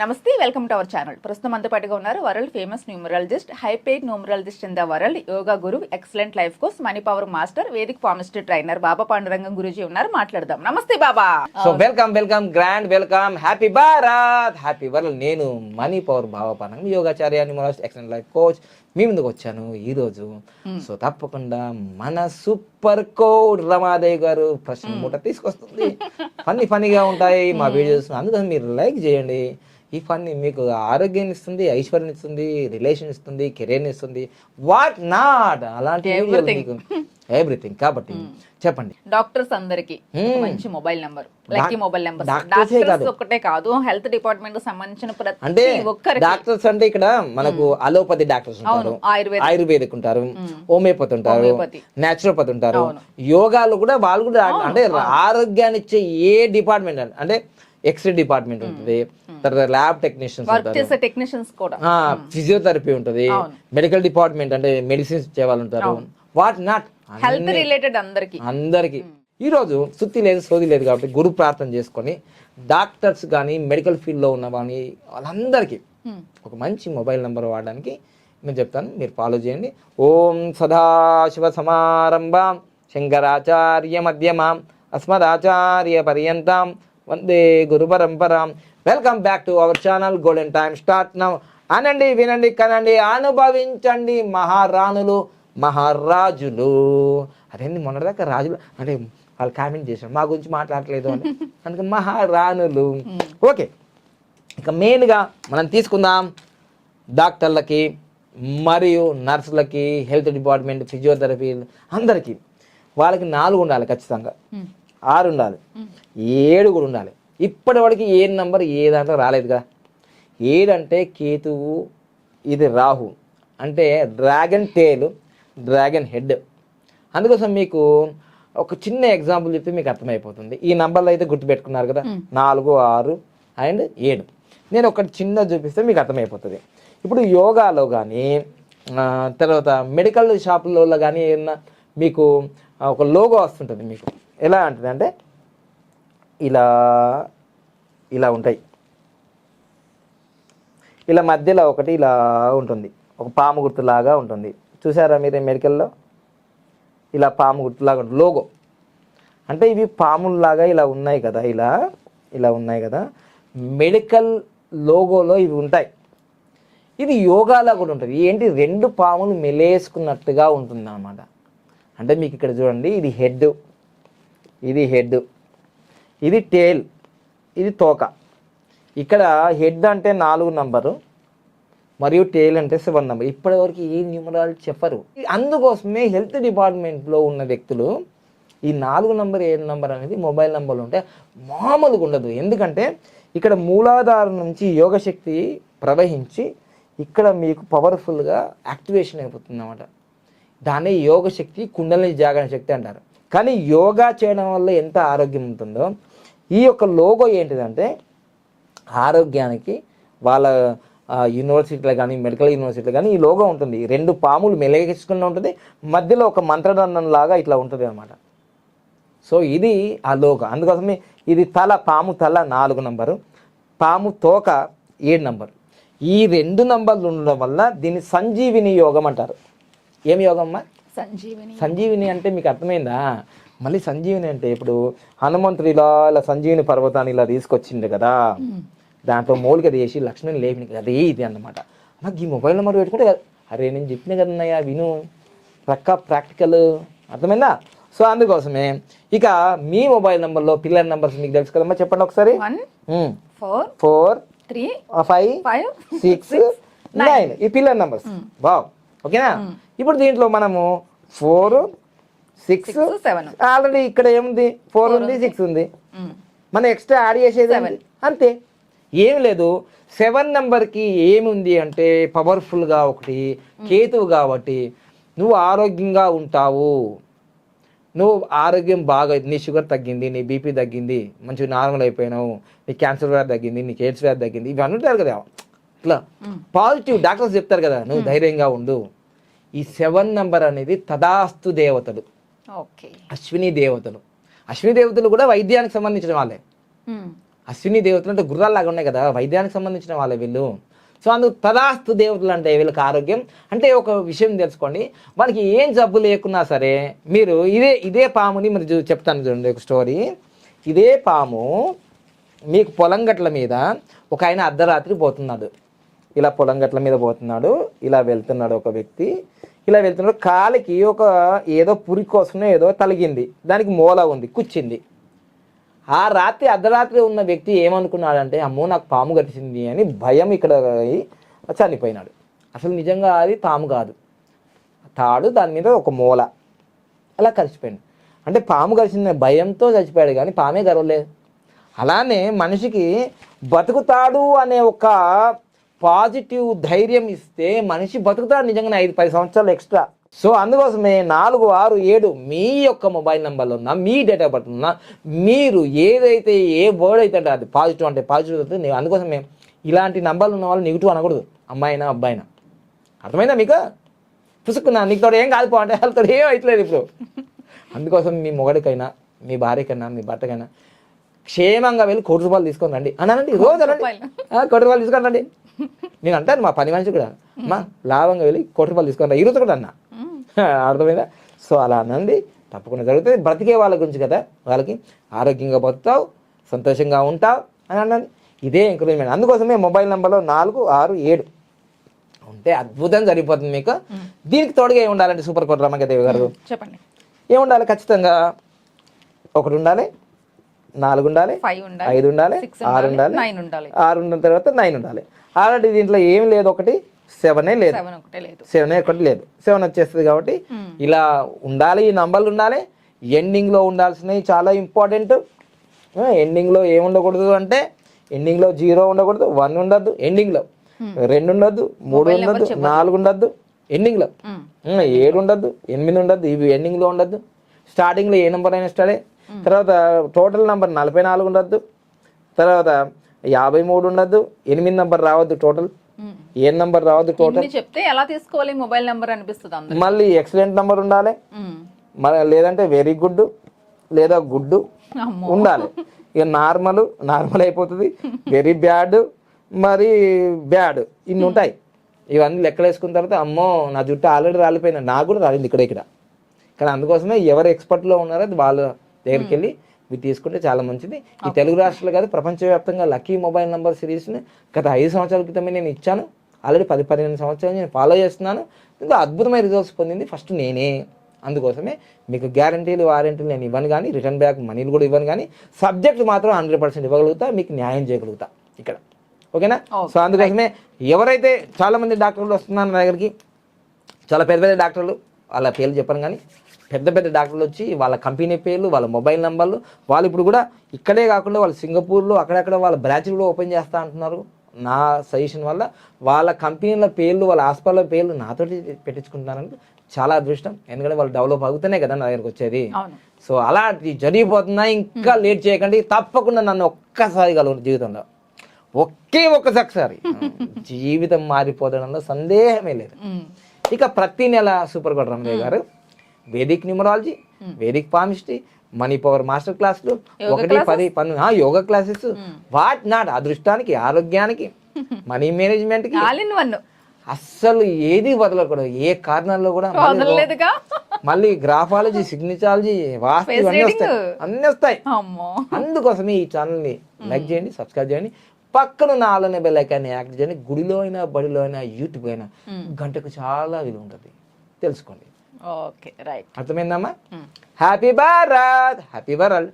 నమస్తే welcome to our channel. ప్రస్తుతం మనతో పాటుగా ఉన్నారు world famous numerologist high paid numerologist in the world yoga guru excellent life course money power master vedic palmist trainer Baba Pandurangam Guruji ఉన్నారు. మాట్లాడదాం. నమస్తే Baba. So welcome welcome grand welcome happy Bharat happy world నేను money power భావపానం Yogacharya numerologist excellent life coach. మీ ముందుకు వచ్చాను ఈ రోజు so తప్పకుండా మన సూపర్ కోడ్ రమాదేవి గారు ప్రశ్న మూట తీసుకొస్తుంది. ఫన్నీ ఫన్నీగా ఉంటాయి మా వీడియోస్. అందుకని మీరు లైక్ చేయండి. ఈ ఫన్నీ మీకు ఆరోగ్యాన్ని ఇస్తుంది ఐశ్వర్యం ఇస్తుంది రిలేషన్ ఇస్తుంది కెరీర్ ఇస్తుంది. వాట్ నాట్ అలాంటి ఎవ్రీథింగ్ కాబట్టి చెప్పండి. డాక్టర్స్ అందరికి Hmm. మంచి mobile number lucky mobile number doctors ఒక్కటే కాదు. హెల్త్ డిపార్ట్మెంట్కి సంబంధించిన అంటే ప్రతి ఒక్కరికి. డాక్టర్స్ అంటే ఇక్కడ మనకు అలోపతి డాక్టర్స్ ఉంటారు. ఆయుర్వేదిక్. ఉంటారు. హోమియోపతి ఉంటారు. నేచురోపతి ఉంటారు. యోగాలు కూడా వాళ్ళు కూడా అంటే ఆరోగ్యాన్ని ఇచ్చే ఏ డిపార్ట్మెంట్ అంటే ఎక్స్రే డిపార్ట్మెంట్ ఉంటుంది. తర్వాత ల్యాబ్ టెక్నీషియన్స్ టెక్నీషియన్స్ కూడా. ఫిజియోథెరపీ ఉంటుంది. అవును. మెడికల్ డిపార్ట్మెంట్ అంటే మెడిసిన్స్ వాళ్ళు ఉంటారు. వాట్ నాట్ హెల్త్ రిలేటెడ్ అందరికి. అందరికి. ఈరోజు సుత్తి లేదు సోది లేదు కాబట్టి గురు ప్రార్థన చేసుకొని డాక్టర్స్ కానీ మెడికల్ ఫీల్డ్లో ఉన్న కానీ వాళ్ళందరికీ ఒక మంచి మొబైల్ నెంబర్ వాడడానికి నేను చెప్తాను. మీరు ఫాలో చేయండి. ఓం సదాశివ సమారంభం. శంకరాచార్య మధ్యమాం. అస్మదాచార్య పర్యంతం. వందే గురు పరంపరాం. Welcome back to our channel golden time start now అనండి వినండి కనండి అనుభవించండి మహారాణులు మహారాజులు. అదేంది మొన్నటిదాకా రాజులు అంటే వాళ్ళు కామెంట్ చేశారు మా గురించి మాట్లాడలేదు అని. అందుకే మహారాణులు. ఓకే ఇక మెయిన్గా మనం తీసుకుందాం. డాక్టర్లకి మరియు నర్సులకి హెల్త్ డిపార్ట్మెంట్ ఫిజియోథెరపీ అందరికీ. వాళ్ళకి నాలుగు ఉండాలి ఖచ్చితంగా. ఆరు ఉండాలి. ఏడు కూడా ఉండాలి. ఇప్పటివరకు ఏ నంబర్ ఏ దాంట్లో రాలేదు కదా ఏడంటే కేతువు ఇది రాహు. అంటే డ్రాగన్ టేల్ డ్రాగన్ హెడ్. అందుకోసం మీకు ఒక చిన్న ఎగ్జాంపుల్ చెప్తే మీకు అర్థమైపోతుంది. ఈ నంబర్లు అయితే గుర్తుపెట్టుకున్నారు కదా. నాలుగు ఆరు అండ్ ఏడు. నేను ఒకటి చిన్న చూపిస్తే మీకు అర్థమైపోతుంది. ఇప్పుడు యోగాలో కానీ తర్వాత మెడికల్ షాపులలో కానీ ఏమన్నా మీకు ఒక లోగో వస్తుంటుంది మీకు. ఎలా ఉంటుంది అంటే ఇలా ఇలా ఉంటాయి. ఇలా మధ్యలో ఒకటి ఇలా ఉంటుంది. ఒక పాము గుర్తులాగా ఉంటుంది. చూసారా మీరు మెడికల్లో? ఇలా పాము గుర్తులాగా ఉంటుంది. లోగో. అంటే ఇవి పాముల్లాగా ఇలా ఉన్నాయి కదా ఇలా ఇలా ఉన్నాయి కదా. మెడికల్ లోగోలో ఇవి ఉంటాయి. ఇది యోగాలో కూడా ఉంటుంది. ఏంటి? రెండు పాములు మెలేసుకున్నట్టుగా ఉంటుంది అన్నమాట అంటే మీకు ఇక్కడ చూడండి ఇది హెడ్. ఇది హెడ్. ఇది టేల్. ఇది తోక. ఇక్కడ హెడ్ అంటే నాలుగు నంబరు మరియు టేల్ అంటే సెవెన్ నెంబర్. ఇప్పటివరకు ఏ న్యూమరాలు చెప్పరు. అందుకోసమే హెల్త్ డిపార్ట్మెంట్లో ఉన్న వ్యక్తులు ఈ నాలుగు నంబర్ ఏడు నంబర్ అనేది మొబైల్ నంబర్లు ఉంటే మామూలుగా ఉండదు. ఎందుకంటే ఇక్కడ మూలాధారం నుంచి యోగశక్తి ప్రవహించి ఇక్కడ మీకు పవర్ఫుల్గా యాక్టివేషన్ అయిపోతుంది అన్నమాట దాన్ని యోగ శక్తి కుండలిని జాగరణ శక్తి అంటారు. కానీ యోగా చేయడం వల్ల ఎంత ఆరోగ్యం ఉంటుందో ఈ యొక్క లోగో ఏంటిదంటే ఆరోగ్యానికి వాళ్ళ యూనివర్సిటీలో కానీ మెడికల్ యూనివర్సిటీలో కానీ ఈ లోగో ఉంటుంది. రెండు పాములు మెలగేసుకుని ఉంటుంది. మధ్యలో ఒక మంత్రదండం లాగా ఇట్లా ఉంటుంది అనమాట సో ఇది ఆ లోగో. అందుకోసమే ఇది తల పాము తల నాలుగు నంబరు పాము తోక ఏడు నంబరు. ఈ రెండు నంబర్లు ఉండడం వల్ల దీన్ని సంజీవిని యోగం అంటారు. ఏం యోగం అమ్మా? సంజీవిని. సంజీవిని అంటే మీకు అర్థమైందా? మళ్ళీ సంజీవిని అంటే ఇప్పుడు హనుమంతుడు ఇలా ఇలా సంజీవిని పర్వతాన్ని ఇలా తీసుకొచ్చిండు కదా. దాంట్లో మూలిక చేసి లక్ష్మణ్ లేపిన అదే ఇది అన్నమాట. నాకు ఈ మొబైల్ నెంబర్ పెట్టుకుంటే కదా, అరే నేను చెప్పిన కదన్నయ్య విను. ప్రక్క ప్రాక్టికల్. అర్థమైందా? సో అందుకోసమే ఇక మీ మొబైల్ నెంబర్లో పిల్లల నెంబర్స్ మీకు తెలుసు కదమ్మా? చెప్పండి ఒకసారి. Four four three five five six nine. ఈ పిల్లర్ నంబర్స్. బావ్ ఓకేనా? ఇప్పుడు దీంట్లో మనము ఫోర్ సిక్స్ సెవెన్ ఆల్రెడీ ఇక్కడ ఏముంది? ఫోర్ ఉంది సిక్స్ ఉంది. మనం ఎక్స్ట్రా యాడ్ చేసేది? అంతే. ఏం లేదు. సెవెన్ నెంబర్కి ఏముంది అంటే పవర్ఫుల్గా ఒకటి కేతువు కాబట్టి నువ్వు ఆరోగ్యంగా ఉంటావు. నువ్వు ఆరోగ్యం బాగా నీ షుగర్ తగ్గింది నీ బీపీ తగ్గింది మంచిగా నార్మల్ అయిపోయినావు నీ క్యాన్సర్ వ్యాధి తగ్గింది నీ ఎయిడ్స్ వ్యాధి తగ్గింది ఇవి అంటారు కదా. ఇట్లా పాజిటివ్ డాక్టర్స్ చెప్తారు కదా నువ్వు ధైర్యంగా ఉండు. ఈ సెవెన్ నెంబర్ అనేది తదాస్తు దేవతలు. ఓకే. అశ్విని దేవతలు. అశ్విని దేవతలు కూడా వైద్యానికి సంబంధించిన వాళ్ళే. అశ్విని దేవతలు అంటే గుర్రాల్లాగా ఉన్నాయి కదా వైద్యానికి సంబంధించిన వాళ్ళ వీళ్ళు. సో అందుకు తదాస్తు దేవతలు అంటే వీళ్ళకి ఆరోగ్యం. అంటే ఒక విషయం తెలుసుకోండి. మనకి ఏం జబ్బు లేకున్నా సరే మీరు ఇదే ఇదే పాముని మీరు చెప్తాను చూడండి ఒక స్టోరీ. ఇదే పాము మీకు పొలం గట్ల మీద ఒక ఆయన అర్ధరాత్రి పోతున్నాడు. ఇలా పొలం గట్ల మీద పోతున్నాడు ఇలా వెళ్తున్నాడు ఒక వ్యక్తి. ఇలా వెళ్తున్నాడు కాలికి ఒక ఏదో పురి కోసమే ఏదో తలిగింది దానికి మూల ఉంది కూర్చింది. ఆ రాత్రి అర్ధరాత్రి ఉన్న వ్యక్తి ఏమనుకున్నాడంటే అమ్మో నాకు పాము గడిచింది అని భయం ఇక్కడ చనిపోయినాడు. అసలు నిజంగా అది పాము కాదు. తాడు దాని మీద ఒక మూల. అలా కలిసిపోయింది అంటే పాము కలిసిన భయంతో చచ్చిపోయాడు కానీ పామే గర్వలేదు అలానే మనిషికి బతుకుతాడు అనే ఒక పాజిటివ్ ధైర్యం ఇస్తే మనిషి బతుకుతాడు నిజంగానే ఐదు పది సంవత్సరాలు ఎక్స్ట్రా. సో అందుకోసమే నాలుగు ఆరు ఏడు మీ యొక్క మొబైల్ నెంబర్లో ఉన్న మీ డేట్ ఆఫ్ బర్త్ ఉన్న మీరు ఏదైతే ఏ వర్డ్ అయితే అంటే అది పాజిటివ్ అంటే పాజిటివ్ నేను అందుకోసమే ఇలాంటి నంబర్లు ఉన్న వాళ్ళు నెగిటివ్ అనకూడదు. అమ్మాయినా అబ్బాయినా. అర్థమైందా మీకు? పుసుకున్నా నీకు తోడు ఏం కాదు అంటే వాళ్ళతో ఏం అవుతలేదు ఇప్పుడు. అందుకోసం మీ మొగడికైనా మీ భార్యకైనా మీ భర్తకైనా క్షేమంగా వెళ్ళి కోటి రూపాయలు తీసుకొని రండి. అని అనండి రోజు అనండి కోటి రూపాయలు తీసుకొని రండి. నేను అంటాను మా పని మనిషి కూడా. మా లాభంగా వెళ్ళి కోటి రూపాయలు తీసుకొని రా. ఈరోజు కూడా అన్నా. అర్థమైందా? సో అలా అనండి తప్పకుండా జరుగుతుంది. బ్రతికే వాళ్ళ గురించి కదా. వాళ్ళకి ఆరోగ్యంగా బతుకుతావు సంతోషంగా ఉంటావు అని అన్నది ఇదే ఎంకరేజ్మెంట్ అందుకోసమే మొబైల్ నెంబర్లో నాలుగు ఆరు ఏడు. ఉంటే అద్భుతం జరిగిపోతుంది మీకు. దీనికి తోడుగా ఏమి ఉండాలంటే సూపర్ కోట రమగదేవి గారు? చెప్పండి. ఏముండాలి ఖచ్చితంగా ఒకటి ఉండాలి నాలుగు ఉండాలి ఉండాలి ఐదు ఉండాలి ఆరు ఉండాలి ఉండాలి నైన్ ఉండాలి. ఆరు ఉన్న తర్వాత నైన్ ఉండాలి. ఆల్రెడీ దీంట్లో ఏం లేదు ఒకటి సెవెనే లేదు. సెవెన్ ఒకటే లేదు. సెవెన్ వచ్చేస్తుంది కాబట్టి ఇలా ఉండాలి ఈ నంబర్లు ఉండాలి. ఎండింగ్లో ఉండాల్సినవి చాలా ఇంపార్టెంట్ ఎండింగ్లో ఏమి ఉండకూడదు అంటే ఎండింగ్లో జీరో ఉండకూడదు వన్ ఉండద్దు ఎండింగ్లో రెండు ఉండద్దు మూడు ఉండద్దు నాలుగు ఉండద్దు ఎండింగ్లో మ్మ్. ఏడు ఉండద్దు ఎనిమిది ఉండద్దు ఇవి ఎండింగ్లో ఉండద్దు. స్టార్టింగ్లో ఏ నెంబర్ అయినా స్టార్ట్ తర్వాత టోటల్ నెంబర్ నలభై నాలుగు ఉండద్దు. తర్వాత యాభై మూడు ఉండద్దు ఎనిమిది నెంబర్ రావద్దు టోటల్. ఏ నెంబర్ రావద్దు టోటల్ చెప్తే ఎలా తీసుకోవాలి మొబైల్ నెంబర్ అనిపిస్తుంది మళ్ళీ ఎక్సలెంట్ నెంబర్ ఉండాలి. మన లేదంటే వెరీ గుడ్ లేదా గుడ్ ఉండాలి. ఇక నార్మల్ నార్మల్ అయిపోతుంది. వెరీ బ్యాడ్ మరి బ్యాడ్ ఇన్ని ఉంటాయి. ఇవన్నీ లెక్కలేసుకున్న తర్వాత అమ్మో నా జుట్టు ఆల్రెడీ రాలిపోయింది. నాకు కూడా రాలింది ఇక్కడ ఇక్కడ. కానీ అందుకోసమే ఎవరు ఎక్స్పర్ట్లో ఉన్నారో అది వాళ్ళ దగ్గరికి వెళ్ళి ఇవి తీసుకుంటే చాలా మంచిది. ఈ తెలుగు రాష్ట్రాలు కాదు ప్రపంచవ్యాప్తంగా లక్కీ మొబైల్ నంబర్ సిరీస్ని గత ఐదు సంవత్సరాల క్రితమే నేను ఇచ్చాను. ఆల్రెడీ పది పదిహేను సంవత్సరాలు నేను ఫాలో చేస్తున్నాను. ఇంకా అద్భుతమైన రిజల్ట్స్ పొందింది ఫస్ట్ నేనే. అందుకోసమే మీకు గ్యారంటీలు వారంటీలు నేను ఇవ్వను కానీ రిటర్న్ బ్యాక్ మనీలు కూడా ఇవ్వను కానీ సబ్జెక్ట్ మాత్రం హండ్రెడ్ పర్సెంట్ ఇవ్వగలుగుతా మీకు న్యాయం చేయగలుగుతా ఇక్కడ. ఓకేనా? సో అందుకోసమే ఎవరైతే చాలా మంది డాక్టర్లు వస్తున్నారు నా దగ్గరికి చాలా పెద్ద పెద్ద డాక్టర్లు వాళ్ళ పేర్లు చెప్పను కానీ పెద్ద పెద్ద డాక్టర్లు వచ్చి వాళ్ళ కంపెనీ పేర్లు వాళ్ళ మొబైల్ నంబర్లు వాళ్ళు ఇప్పుడు కూడా ఇక్కడే కాకుండా వాళ్ళు సింగపూర్లో అక్కడక్కడ వాళ్ళ బ్రాంచ్లు కూడా ఓపెన్ చేస్తా అంటున్నారు. నా సజెషన్ వల్ల వాళ్ళ కంపెనీల పేర్లు వాళ్ళ హాస్పిటల్ పేర్లు నాతోటి పెట్టించుకుంటున్నారంటే చాలా అదృష్టం. ఎందుకంటే వాళ్ళు డెవలప్ అవుతూనే కదా నా దగ్గరికి వచ్చేది. సో అలాంటి జరిగిపోతున్నా ఇంకా లేట్ చేయకండి. తప్పకుండా నన్ను ఒక్కసారి కలవండి జీవితంలో. ఒకే ఒక్కసారి. జీవితం మారిపోవడంలో సందేహమే లేదు. ఇక ప్రతి నెల super Kota Ramanaiah garu vedic numerology vedic palmistry money power master క్లాసులు ఒకటి పది పన్నెండు ఆ, యోగా క్లాసెస్ వాట్ నాట్ అదృష్టానికి ఆరోగ్యానికి మనీ ఇన్ వన్ అస్సలు ఏది వదలకూడదు. ఏ కారణాల్లో కూడా మళ్ళీ గ్రాఫాలజీ సిగ్నిచాలజీ వాస్తు Face ఇవన్నీ reading. వస్తాయి. అన్నీ వస్తాయి. అందుకోసమే ఈ ఛానల్ని లైక్ చేయండి సబ్స్క్రైబ్ చేయండి. పక్కన ఉన్న ఆలనే బెల్ ఐకాన్ని యాక్ట్ చేయండి. గుడిలో అయినా బడిలో అయినా యూట్యూబ్ అయినా గంటకు చాలా విలువ ఉంటుంది తెలుసుకోండి. Okay right. అర్థమైందమ్మా? హ్యాపీ భారత్! Happy world!